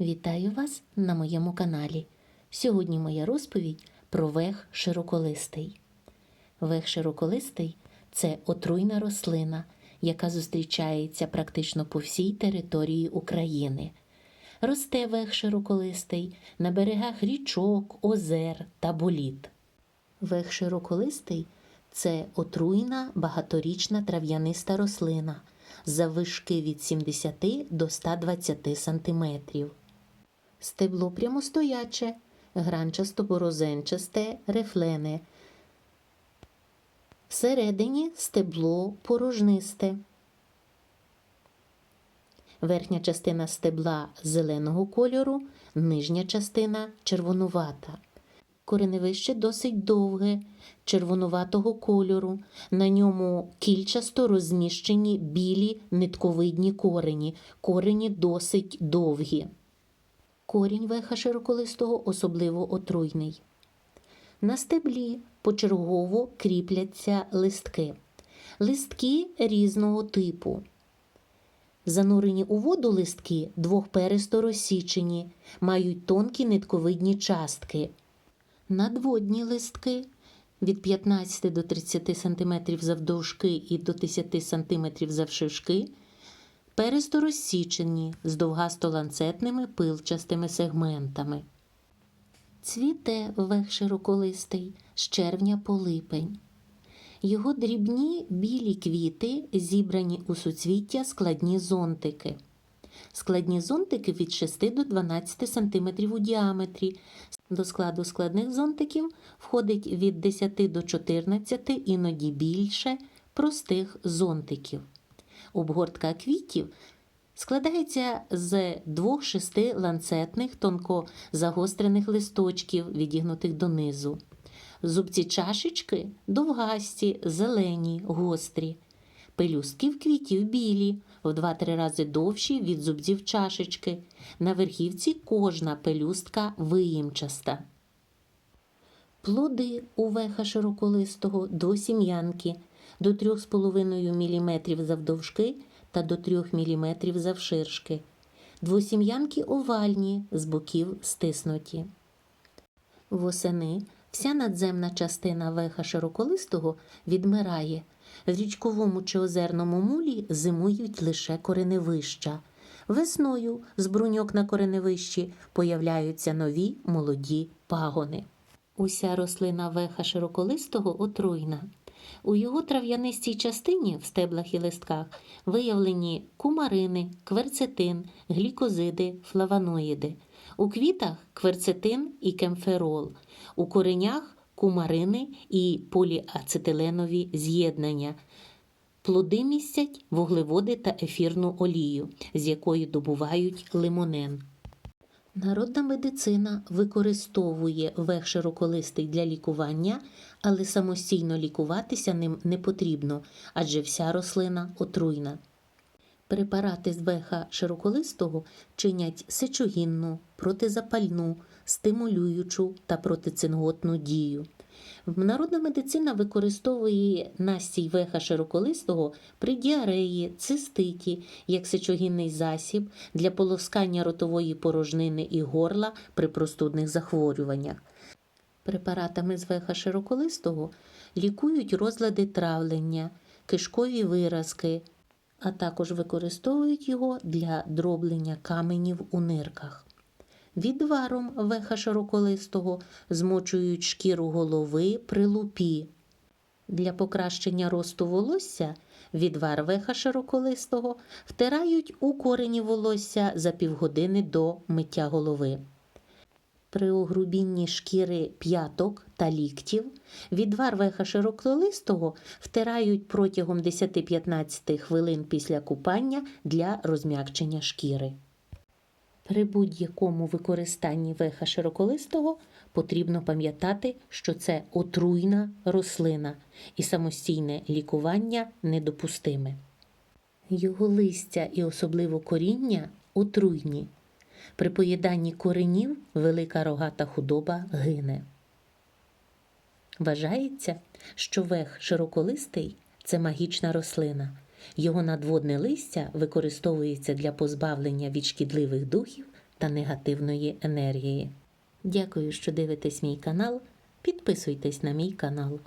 Вітаю вас на моєму каналі. Сьогодні моя розповідь про вех широколистий. Вех широколистий це отруйна рослина, яка зустрічається практично по всій території України. Росте вех широколистий на берегах річок, озер та боліт. Вех широколистий це отруйна багаторічна трав'яниста рослина заввишки від 70 до 120 см. Стебло прямостояче, гранчасто-борозенчасте, рефлене. Всередині стебло порожнисте. Верхня частина стебла зеленого кольору, нижня частина червонувата. Кореневище досить довге, червонуватого кольору. На ньому кільчасто розміщені білі нитковидні корені. Корені досить довгі. Корінь веха широколистого особливо отруйний. На стеблі почергово кріпляться листки. Листки різного типу. Занурені у воду листки двохпересто розсічені, мають тонкі нитковидні частки. Надводні листки від 15 до 30 см завдовжки і до 10 см завширшки пересто розсічені з довгасто-ланцетними пилчастими сегментами. Цвіте вех широколистий з червня по липень. Його дрібні білі квіти зібрані у суцвіття складні зонтики. Складні зонтики від 6 до 12 см у діаметрі. До складу складних зонтиків входить від 10 до 14, іноді більше простих зонтиків. Обгортка квітів складається з двох-шести ланцетних тонко загострених листочків, відігнутих донизу. Зубці чашечки довгасті, зелені, гострі. Пелюстки в квітів білі, в 2-3 рази довші від зубців чашечки. На верхівці кожна пелюстка виїмчаста. Плоди у веха широколистого до сім'янки до 3,5 мм завдовжки та до 3 мм завширшки. Двосім'янки овальні, з боків стиснуті. Восени вся надземна частина веха широколистого відмирає. В річковому чи озерному мулі зимують лише кореневища. Весною з бруньок на кореневищі появляються нові молоді пагони. Уся рослина веха широколистого отруйна. У його трав'янистій частині в стеблах і листках виявлені кумарини, кверцетин, глікозиди, флавоноїди. У квітах кверцетин і кемферол, у коренях кумарини і поліацетиленові з'єднання. Плоди містять вуглеводи та ефірну олію, з якої добувають лимонен. Народна медицина використовує вех широколистий для лікування, але самостійно лікуватися ним не потрібно, адже вся рослина отруйна. Препарати з веха широколистого чинять сечогінну, протизапальну, стимулюючу та протицинготну дію. Народна медицина використовує настій веха широколистого при діареї, циститі, як сечогінний засіб для полоскання ротової порожнини і горла при простудних захворюваннях. Препаратами з веха широколистого лікують розлади травлення, кишкові виразки, а також використовують його для дроблення каменів у нирках. Відваром веха широколистого змочують шкіру голови при лупі. Для покращення росту волосся відвар веха широколистого втирають у корені волосся за півгодини до миття голови. При огрубінні шкіри п'яток та ліктів відвар веха широколистого втирають протягом 10-15 хвилин після купання для розм'якчення шкіри. При будь-якому використанні веха широколистого потрібно пам'ятати, що це отруйна рослина і самостійне лікування недопустиме. Його листя і особливо коріння отруйні. При поїданні коренів велика рогата худоба гине. Вважається, що вех широколистий це магічна рослина. Його надводне листя використовується для позбавлення від шкідливих духів та негативної енергії. Дякую, що дивитесь мій канал. Підписуйтесь на мій канал.